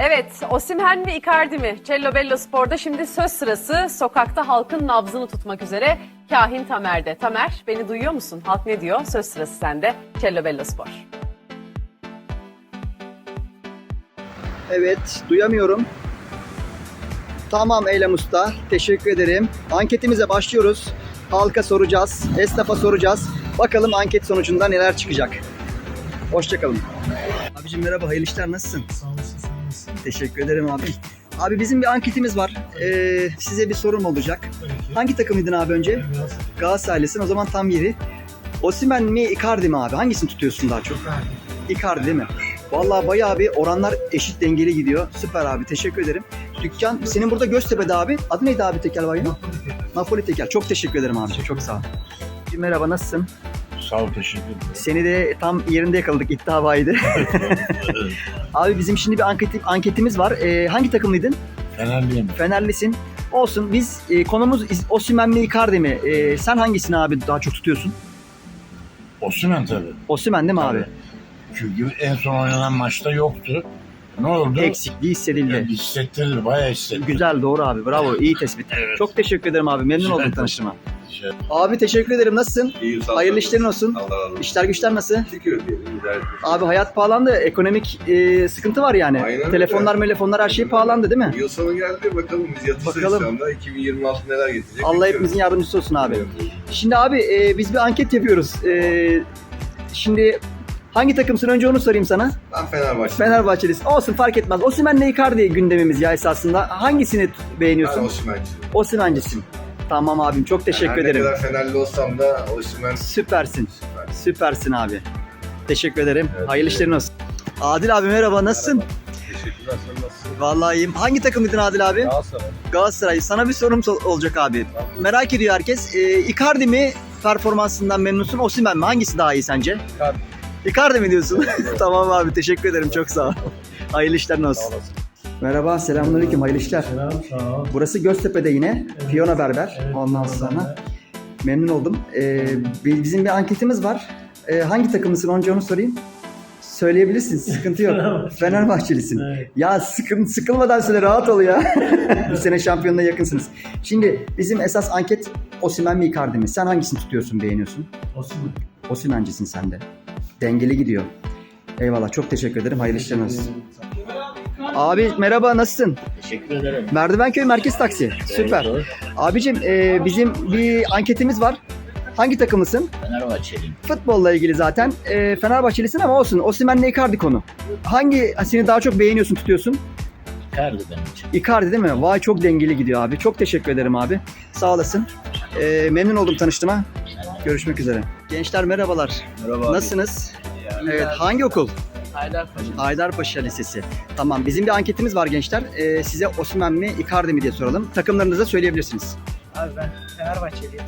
Evet, Osimhen mi Icardi mi? Cello Bello Spor'da şimdi söz sırası sokakta halkın nabzını tutmak üzere Kahin Tamer'de. Tamer, beni duyuyor musun? Halk ne diyor? Söz sırası sende. Cello Bello Spor. Evet, duyamıyorum. Tamam Eylem Usta, teşekkür ederim. Anketimize başlıyoruz. Halka soracağız, esnafa soracağız. Bakalım anket sonucunda neler çıkacak. Hoşçakalın. Abicim merhaba, hayırlı işler, nasılsın? Sağ olasın? Teşekkür ederim abi. Abi bizim bir anketimiz var. Ee, size bir sorum olacak. Hangi takımıydın abi önce? Galatasaraylısın, o zaman tam yeri. Osimhen mi, Icardi mi abi? Hangisini tutuyorsun daha çok? Icardi. Değil mi? Vallahi bayağı bir oranlar eşit dengeli gidiyor. Süper abi teşekkür ederim. Dükkan senin burada Göztepe'de abi. Adı neydi abi tekel tekrar. Napoli tekel. Çok teşekkür ederim abi. Çok sağ ol. Merhaba nasılsın? Sağ ol teşekkür ederim. Seni de tam yerinde yakaladık iddia baydı. abi bizim şimdi bir anket, anketimiz var. Ee, hangi takımlıydın? Fenerliyim. Fenerlisin. Olsun biz e, konumuz Osimhen mi Icardi mi? E, sen hangisini abi daha çok tutuyorsun? Osimhen tabii. Osimhen değil mi abi? Tabii. Çünkü en son oynanan maçta yoktu. Ne oldu? Eksikliği hissedildi. Yani hissettirir, bayağı hissettirir. Güzel doğru abi bravo iyi tespit. Evet. Çok teşekkür ederim abi memnun Rica oldum ederim. tanıştığıma. Şey, Abi teşekkür ederim nasılsın? İyi, sağ. Hayırlı işlerin olsun. Allah razı olsun. İşler güçler nasıl? Şükür diyelim. idare ediyoruz. Abi hayat pahalandı ekonomik e, sıkıntı var yani. Aynen öyle. Telefonlar telefonlar her şey pahalandı değil mi? Yıl sonu geldi bakalım biz yatışırız Bakalım. anda. 2026 neler getirecek. Allah bekliyoruz. hepimizin yardımcısı olsun abi. Şimdi abi e, biz bir anket yapıyoruz. E, şimdi hangi takımsın önce onu sorayım sana. Ben Fenerbahçe. Fenerbahçelisin. Olsun fark etmez. Osimhen'le Icardi gündemimiz ya esasında. Hangisini t- Ben beğeniyorsun? Osimhen'ciyim. Osimhen'cisin. Tamam abim çok teşekkür Yani ederim. Ne kadar Fenerli olsam da Osimhen Süpersin. süper. Süpersin abi. Teşekkür ederim. Evet, Hayırlı evet. işlerin olsun. Adil abi merhaba nasılsın? Teşekkürler sen nasılsın? Vallahi iyiyim. Hangi takımıydın Adil abi? Galatasaray. Galatasaray. Sana bir sorum olacak abi. Merak ediyor herkes. Ee, Icardi mi performansından memnunsun? Osimhen mi? Hangisi daha iyi sence? Icardi. Icardi mi diyorsun? tamam abi teşekkür ederim çok sağ ol. Hayırlı işler olsun. olasın. Merhaba selamünaleyküm hayırlı işler. Selam, sağ ol. Burası Göztepe'de yine. Evet. Piyona Berber. Evet, Ondan sonra da. memnun oldum. Ee, bi- bizim bir anketimiz var. Ee, hangi takımlısın önce onu sorayım. Söyleyebilirsin sıkıntı yok. Fenerbahçe. Fenerbahçelisin. Evet. Ya sıkın, sıkılmadan söyle rahat ol ya. Bu sene şampiyonluğa yakınsınız. Şimdi bizim esas anket Osimhen mi Icardi mi? Sen hangisini tutuyorsun beğeniyorsun? Osimhen. Osimhen'cisin sen de. Dengeli gidiyor. Eyvallah çok teşekkür ederim. Hayırlı işler olsun. Abi merhaba nasılsın? teşekkür ederim. Merdivenköy Merkez Taksi. Süper. Abicim e, bizim bir anketimiz var. Hangi takımlısın? Fenerbahçeliyim. Futbolla ilgili zaten. E, Fenerbahçelisin ama olsun. Osimhen'le Icardi konu. Hangi seni daha çok beğeniyorsun tutuyorsun? Icardi benim için. Icardi değil mi? Vay çok dengeli gidiyor abi. Çok teşekkür ederim abi. Sağ olasın. E, memnun oldum tanıştığıma. Görüşmek üzere. Gençler merhabalar. Merhaba Nasılsınız? Evet. Hangi okul? Haydarpaşa. Haydarpaşa Lisesi. Tamam. Bizim bir anketimiz var gençler. E, size Osimhen mi Icardi mi diye soralım. Takımlarınızı da söyleyebilirsiniz. Abi ben Fenerbahçeliyim.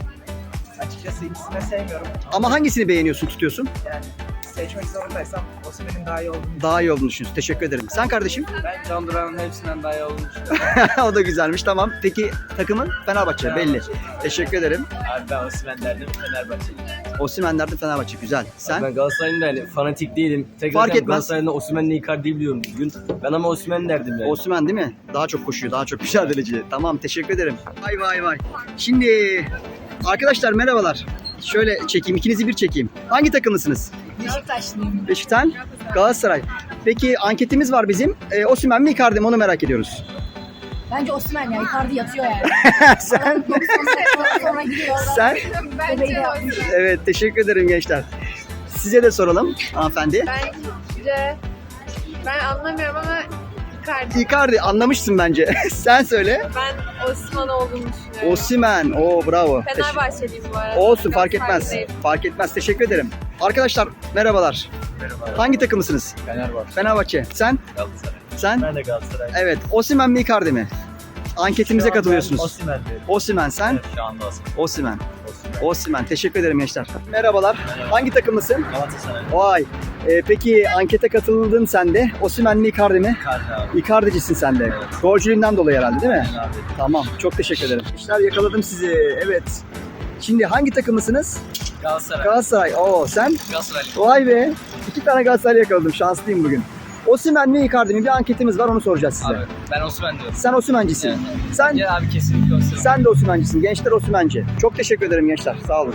Açıkçası ikisini de sevmiyorum. Ama hangisini beğeniyorsun, tutuyorsun? Yani seçmek zorundaysam Osimhen'in daha iyi olduğunu Daha iyi olduğunu düşünüyorsun. Teşekkür ederim. Sen kardeşim? Ben Can Duran'ın hepsinden daha iyi olduğunu düşünüyorum. o da güzelmiş. Tamam. Peki takımın? Fenerbahçe. Belli. Teşekkür ederim. Abi ben Osimhen derdim Fenerbahçeliyim. Osimhen derdi Fenerbahçe. Güzel. Sen? Ben Galatasaray'ın da yani fanatik değilim. Tekrar Fark etmez. Galatasaray'da Osimhen'le Icardi'yi biliyorum bugün. Ben ama Osimhen derdim yani. Osimhen değil mi? Daha çok koşuyor, daha çok mücadeleci. Tamam, teşekkür ederim. Vay vay vay. Şimdi arkadaşlar merhabalar. Şöyle çekeyim, ikinizi bir çekeyim. Hangi takımlısınız? Beşiktaşlıyım. Beşiktaş, Galatasaray. Peki anketimiz var bizim. E, Osimhen mi Icardi mi onu merak ediyoruz. Bence Osman ya. Icardi yatıyor yani. Sen? 90 sene sonra gidiyor. Sen? De yapmış. Evet, teşekkür ederim gençler. Size de soralım hanımefendi. Bence ben anlamıyorum ama Icardi. Icardi anlamışsın bence. Sen söyle. Ben Osman olduğunu düşünüyorum. Osimhen. Oo bravo. Fenerbahçeliyim bu arada. Olsun fark etmez. Fark etmez. Teşekkür ederim. Arkadaşlar merhabalar. Hangi takımısınız? Fenerbahçe. Fenerbahçe. Sen? Galatasaray. Sen? Ben de Galatasaray. Evet. Osimhen mi Icardi mi? Anketimize katılıyorsunuz. Osimhen derim. Osimhen sen? Evet, şu anda. Osimhen. Osimhen. Osimhen. Teşekkür ederim gençler. Merhabalar. Hangi takımlısın? Galatasaray. Vay. Ee, peki ankete katıldın sen de. Osimhen mi Icardi mi? Icardi abi. Icardi'cisin sen de. Evet. Golcülüğünden dolayı herhalde değil mi? Ben abi. Tamam. Çok teşekkür ederim. İşler yakaladım sizi. Evet. Şimdi hangi takımısınız? Galatasaray. Galatasaray. Oo sen? Galatasaray. Vay be. İki tane Galatasaray yakaladım. Şanslıyım bugün. Osimhen mi Icardi mi? Bir anketimiz var onu soracağız size. Abi ben Osman diyorum. Sen Osimhen'cisin. Sen Ya abi kesinlikle Osman. sen de Osimhen'cisin. Gençler Osimhen'ci. Çok teşekkür ederim gençler. Sağ olun.